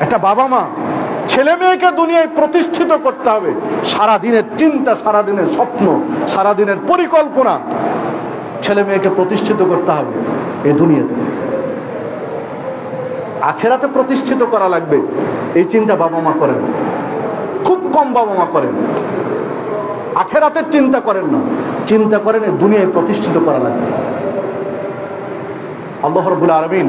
একটা বাবা মা, ছেলে মেয়েকে দুনিয়ায় প্রতিষ্ঠিত করতে হবে। সারা দিনের চিন্তা সারা দিনের স্বপ্ন সারা দিনের পরিকল্পনা ছেলে মেয়েকে প্রতিষ্ঠিত করতে হবে এই দুনিয়াতে। আখেরাতে প্রতিষ্ঠিত করা লাগবে, এই চিন্তা বাবা মা করেন খুব কম বাবা মা করেন। আখেরাতের চিন্তা করেন না। চিন্তা করেন দুনিয়ায় প্রতিষ্ঠিত করা লাগবে। আল্লাহ রবুল আলমিন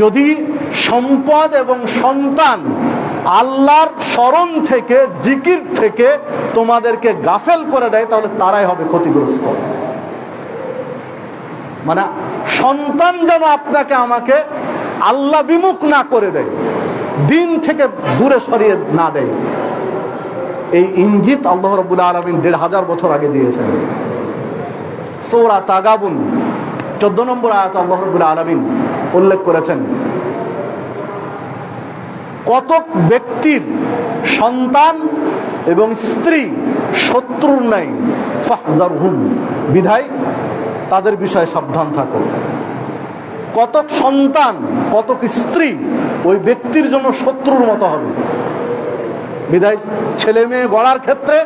যদি সম্পদ এবং সন্তান আল্লাহর স্মরণ থেকে, জিকির থেকে তোমাদেরকে গাফেল করে দেয়, তাহলে তারাই হবে ক্ষতিগ্রস্ত। মানে সন্তান যেন আপনাকে, আমাকে আল্লাহ বিমুখ না করে দেয়, দিন থেকে দূরে সরিয়ে না দেয়। এই ইঙ্গিত আল্লাহ রবুল আলমিন দেড় হাজার বছর আগে দিয়েছেন। সৌরা তাগাবুন, চোদ্দ নম্বর আয়াত আল্লাহ রবুল আলমিন। উল্লেখ করেছেন। কতক ব্যক্তির সন্তান এবং স্ত্রী শত্রুর নাই ফাহজার হুম বিধায় তাদের বিষয়ে সাবধান থাকো। কতক সন্তান, কতক স্ত্রী ওই ব্যক্তির জন্য শত্রুর মতো হবে। বিধায় ছেলে মেয়ে গড়ার ক্ষেত্রে,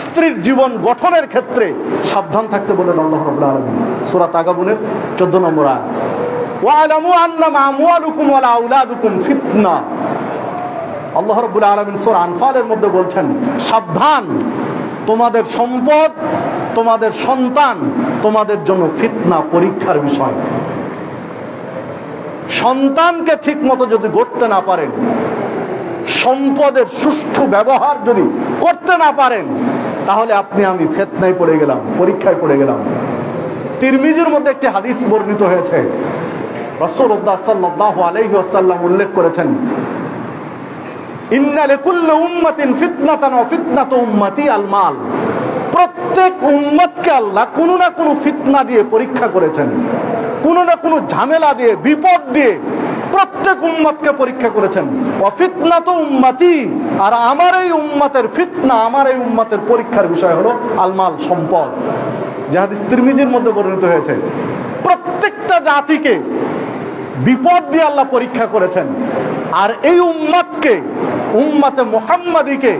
স্ত্রীর জীবন গঠনের ক্ষেত্রে সাবধান থাকতে বলেন আল্লাহ রাব্বুল আলামিন। সূরা তাগাবুনের 14 নম্বর আয়াত। ওয়ালামু আমওয়ালুকুম ওয়ালা ফিতনা। আল্লাহ রাব্বুল আলামিন সূরা আনফালের মধ্যে বলছেন, সাবধান, তোমাদের সম্পদ, তোমাদের সন্তান, তোমাদের জন্য ফিতনা পরীক্ষার বিষয়। সন্তানকে ঠিক মতো যদি গড়তে না পারেন, সম্পদের সুষ্ঠু ব্যবহার যদি করতে না পারেন, তাহলে আপনি আমি ফেতনায় পড়ে গেলাম, পরীক্ষায় পড়ে গেলাম। তিরমিজির মধ্যে একটি হাদিস বর্ণিত হয়েছে রসুল্লাহ সাল্লাহ আলাইহি আসাল্লাম উল্লেখ করেছেন উম্মাতিন উম্মতি প্রত্যেক আল্লাহ কোনো না কোনো ফিতনা দিয়ে পরীক্ষা করেছেন, কোনো না কোনো ঝামেলা দিয়ে, বিপদ দিয়ে প্রত্যেক উম্মতকে পরীক্ষা করেছেন অফিতনা তো উম্মাতি। আর আমার এই উম্মতের ফিতনা, আমার এই উম্মতের পরীক্ষার বিষয় হলো আলমাল সম্পদ। যাহাদিস তিরমিজির মধ্যে পরিণত হয়েছে, প্রত্যেকটা জাতিকে বিপদ দিয়ে আল্লাহ পরীক্ষা করেছেন। আর এই উম্মাদকে উম্মাতে মোহাম্মদীকে